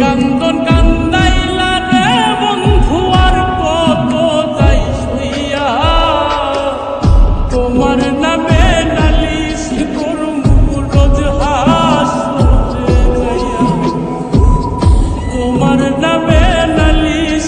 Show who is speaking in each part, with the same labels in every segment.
Speaker 1: কান্দন কান্দাইলা রে বন্ধু, আর কত যাই শুইয়া। তোমার নামে নালিশ করমু, রোজ যাইয়া। তোমার নামে নালিশ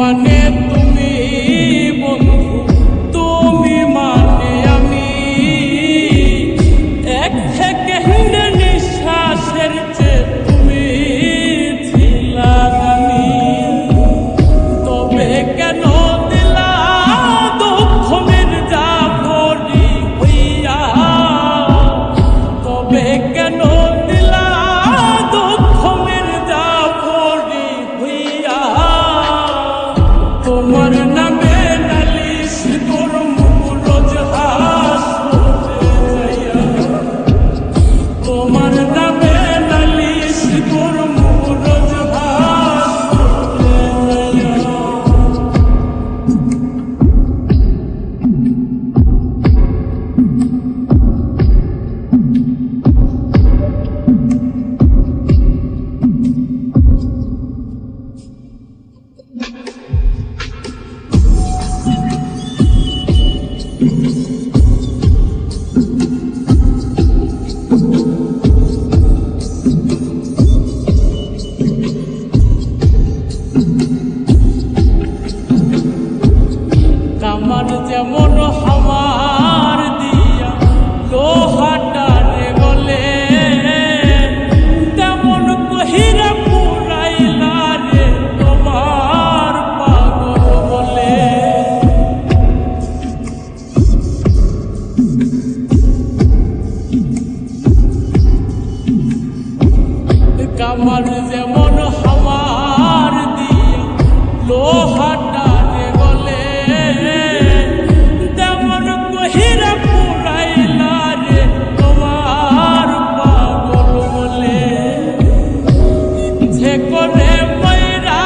Speaker 1: One. কামার যেমন হামার দিয়া লোহাটারে গলে তেমন কহিরা পুরাইলা রে তোমার পাগল বলে। কামার যেমন হামার লোহাটারে গলে তেমন কহিরা পুরাইলা রে, তোমার পাগল বলে। ইচ্ছে করে ময়রা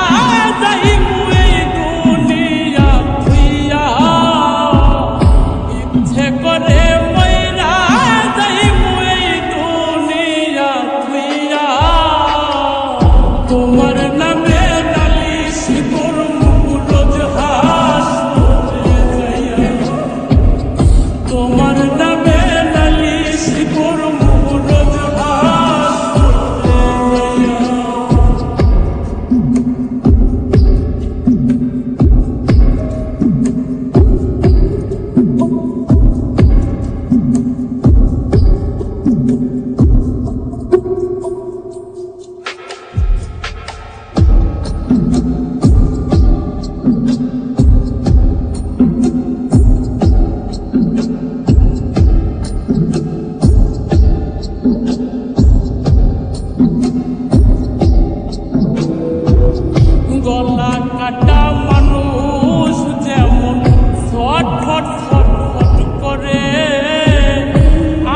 Speaker 1: যাই মুই দুনিয়া থুইয়া ইচ্ছে করে একটা মানুষ যেমন ছটফট ছটফট করে।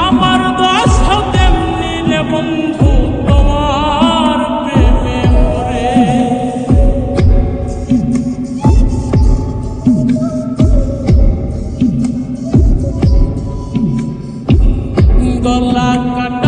Speaker 1: আমার দশ তেমনি রে বন্ধু, তোমার প্রেমে মরে গলা কাটা